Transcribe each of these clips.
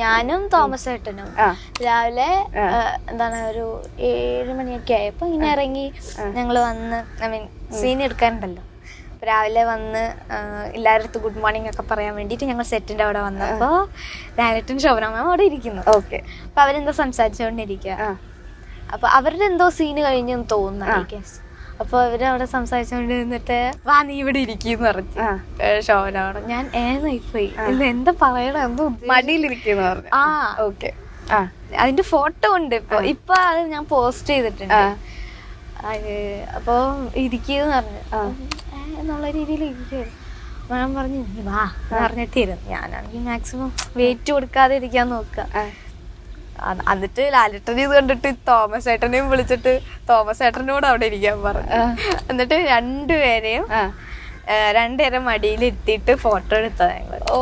ഞാനും തോമസ് ഏട്ടനും രാവിലെ എന്താണ് ഒരു ഏഴ് മണിയൊക്കെ ആയപ്പോ ഇങ്ങനെ ഇറങ്ങി ഞങ്ങൾ വന്ന് ഐ മീൻ സീൻ എടുക്കാറുണ്ടല്ലോ രാവിലെ വന്ന് എല്ലാവരുടെ അടുത്ത് ഗുഡ് മോർണിംഗ് ഒക്കെ പറയാൻ വേണ്ടിയിട്ട് ഞങ്ങൾ സെറ്റിന്റെ അവിടെ വന്നപ്പോ ഡയറക്ടറും ശോഭന മാം അവിടെ ഇരിക്കുന്നു. ഓക്കെ. അപ്പൊ അവരെന്തോ സംസാരിച്ചുകൊണ്ടിരിക്കുക ആ. അപ്പൊ അവരുടെ എന്തോ സീന് കഴിഞ്ഞു തോന്നുന്നു. അപ്പൊ അവർ അവിടെ സംസാരിച്ചോണ്ട് നിന്നിട്ട് വാ നീ ഇവിടെ ഇരിക്കുന്നു പറഞ്ഞു. ആ. ശോഭനോട് ഞാൻ ഏതായിപ്പോയി എന്താ പറയണ? എന്തോ? മടിയിലിരിക്കുന്നു പറഞ്ഞു. ആ. ഓക്കെ. അതിന്റെ ഫോട്ടോ ഉണ്ട് ഇപ്പൊ. ഇപ്പൊ അത് ഞാൻ പോസ്റ്റ് ചെയ്തിട്ടുണ്ട്. അപ്പൊ ഇരിക്കുന്നു പറഞ്ഞു. എന്നുള്ള രീതിയിൽ ഇരിക്കുന്നു മാം പറഞ്ഞു "നീ വാ പറഞ്ഞിട്ടിരുന്നു ഞാനാണെങ്കിൽ മാക്സിമം വെയിറ്റ് കൊടുക്കാതെ ഇരിക്കാൻ നോക്കുക. എന്നിട്ട് ലാലിട്ടൻ ഇത് കണ്ടിട്ട് തോമസ് ഏട്ടനെയും വിളിച്ചിട്ട് തോമസ് ഏട്ടനോട് അവിടെ ഇരിക്കാൻ പറഞ്ഞു. എന്നിട്ട് രണ്ടുപേരെയും രണ്ടുപേരെ മടിയിൽ എത്തിയിട്ട് ഫോട്ടോ എടുത്തത് ഞങ്ങൾ ഓ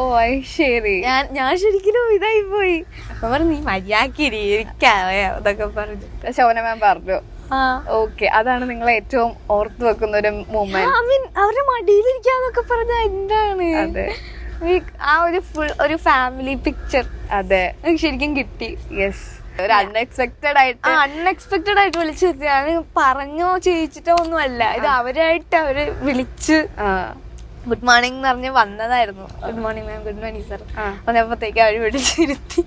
ശരി. ഞാൻ ഞാൻ ശരിക്കും ഇതായി പോയി. അപ്പൊ പറഞ്ഞു നീ എനിക്കറിയാം എന്നൊക്കെ പറഞ്ഞു ശോഭന മാം പറഞ്ഞു. ഓക്കെ അതാണ് നിങ്ങൾ ഏറ്റവും ഓർത്തു വെക്കുന്ന ഒരു മൂമെന്റ് അവരുടെ മടിയിലിരിക്കാന്നൊക്കെ പറഞ്ഞ എന്താണ്? അതെ. ആ ഒരു ഫുൾ ഒരു ഫാമിലി പിക്ചർ അതെ. ശരിക്കും കിട്ടി. യെസ് ഒരു അൺഎക്സ്പെക്ടഡ് ആയിട്ട്. അൺഎക്സ്പെക്ടഡ് ആയിട്ട് വിളിച്ചു അത് പറഞ്ഞോ ചെയ്യിച്ചിട്ടോ ഒന്നും അല്ല ഇത് അവരായിട്ട് അവർ വിളിച്ച് ഗുഡ് മോർണിംഗ് എന്ന് പറഞ്ഞ് വന്നതായിരുന്നു. Good morning ma'am good morning sir ആ. അതപ്പോഴത്തേക്ക് അവർ വിളിച്ചിരുത്തി.